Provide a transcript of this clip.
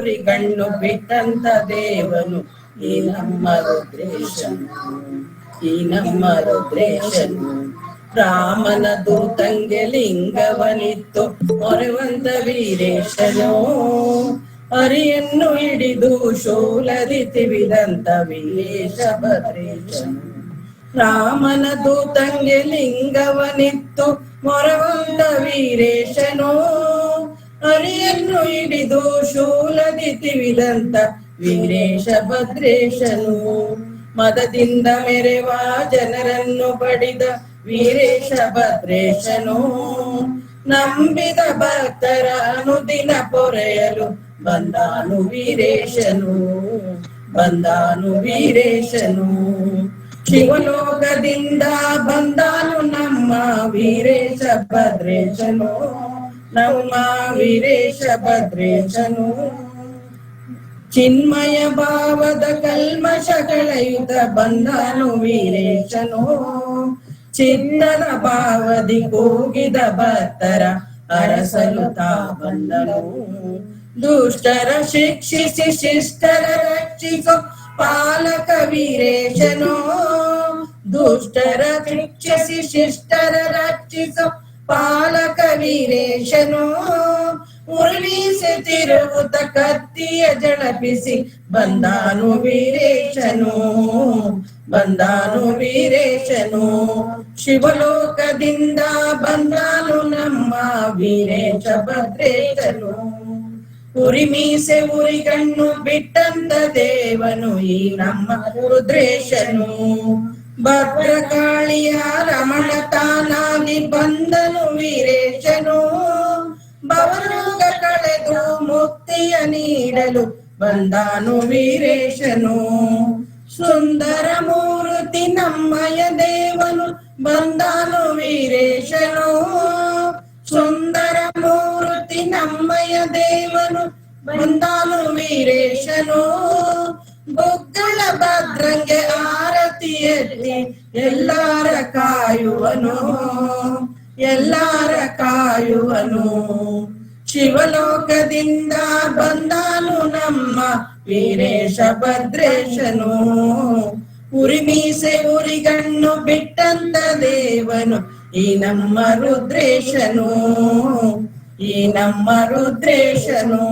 ಗಣ್ಣು ಬಿಟ್ಟಂತ ದೇವನು, ಈ ನಮ್ಮ ರುದ್ರೇಶನು, ಈ ನಮ್ಮ ರುದ್ರೇಶನು. ರಾಮನ ದೂತಂಗೆ ಲಿಂಗವನಿತ್ತು ಮೊರೆವಂತ ವೀರೇಶನು. ಅರಿಯನ್ನು ಹಿಡಿದು ಶೂಲದಿ ತಿವಿದಂತ ವೀರೇಶ ಭದ್ರೇಶನು. ರಾಮನ ದೂತಂಗೆ ಲಿಂಗವನಿತ್ತು ಮೊರವಂತ ವೀರೇಶನು. ಹರಿಯನ್ನು ಹಿಡಿದು ಶೂಲದಿ ತಿವಿದಂತ ವೀರೇಶ ಭದ್ರೇಶನು ಮದದಿಂದ ಮೆರೆವ ಜನರನ್ನು ಪಡಿದ ವೀರೇಶ ಭದ್ರೇಶನು ನಂಬಿದ ಭಕ್ತರ ಅನುದಿನ ಪೊರೆಯಲು ಬಂದಾನು ವೀರೇಶನು ಬಂದಾನು ವೀರೇಶನು ಶಿವಲೋಕದಿಂದ ಬಂದಾನು ನಮ್ಮ ವೀರೇಶ ಭದ್ರೇಶನು ನಮ್ಮ ವೀರೇಶ ಭದ್ರೇಶನು ಚಿನ್ಮಯ ಭಾವದ ಕಲ್ಮಶ ಕಳೆಯುತ್ತ ಬಂದಾನು ವೀರೇಶನು ಚಿನ್ನದ ಭಾವದಿ ಕೂಗಿದ ಭಕ್ತರ ಅರಸಲು ತಾ ಬಂದನು ದುಷ್ಟರ ಶಿಕ್ಷಿಸಿ ಶಿಷ್ಟರ ರಕ್ಷಿಸೋ ಪಾಲಕ ವೀರೇಶನು ದುಷ್ಟರ ಶಿಕ್ಷಿಸಿ ಶಿಷ್ಟರ ರಕ್ಷಿಸೋ ಪಾಲಕ ವೀರೇಶನು ತಿರುಗುತ್ತ ಕತ್ತಿಯ ಜಳಪಿಸಿ, ಬಂದಾನು ವೀರೇಶನು ಬಂದಾನು ವೀರೇಶನು. ಶಿವಲೋಕದಿಂದ ಬಂದಾನು ನಮ್ಮ ವೀರೇಶ ಭದ್ರೇಶನು. ಉರಿ ಮೀಸೆ ಉರಿಗಣ್ಣು ಬಿಟ್ಟಂತ ದೇವನು ಈ ನಮ್ಮ ರುದ್ರೇಶನು. ಭದ್ರಕಾಳಿಯ ರಮಣ ತಾನಾಗಿ ಬಂದನು ವೀರೇಶನು. ಭವರೋಗ ಕಳೆದು ಮುಕ್ತಿಯ ನೀಡಲು ಬಂದಾನು ವೀರೇಶನು. ಸುಂದರ ಮೂರ್ತಿ ನಮ್ಮಯ ದೇವನು ಬಂದಾನು ವೀರೇಶನು. ಸುಂದರ ಮೂರ್ತಿ ನಮ್ಮಯ ದೇವನು ಬಂದಾನು ವೀರೇಶನು. ಬುಗ್ಗಳ ಭದ್ರಂಗೆ ಎಲ್ಲಾರ ಕಾಯುವನು ಎಲ್ಲಾರ ಕಾಯುವನು. ಶಿವಲೋಕದಿಂದ ಬಂದಾನು ನಮ್ಮ ವೀರೇಶ ಭದ್ರೇಶನು. ಉರಿ ಮೀಸೆ ಉರಿಗಣ್ಣು ಬಿಟ್ಟಂತ ದೇವನು ಈ ನಮ್ಮ ರುದ್ರೇಶನು, ಈ ನಮ್ಮ ರುದ್ರೇಶನು.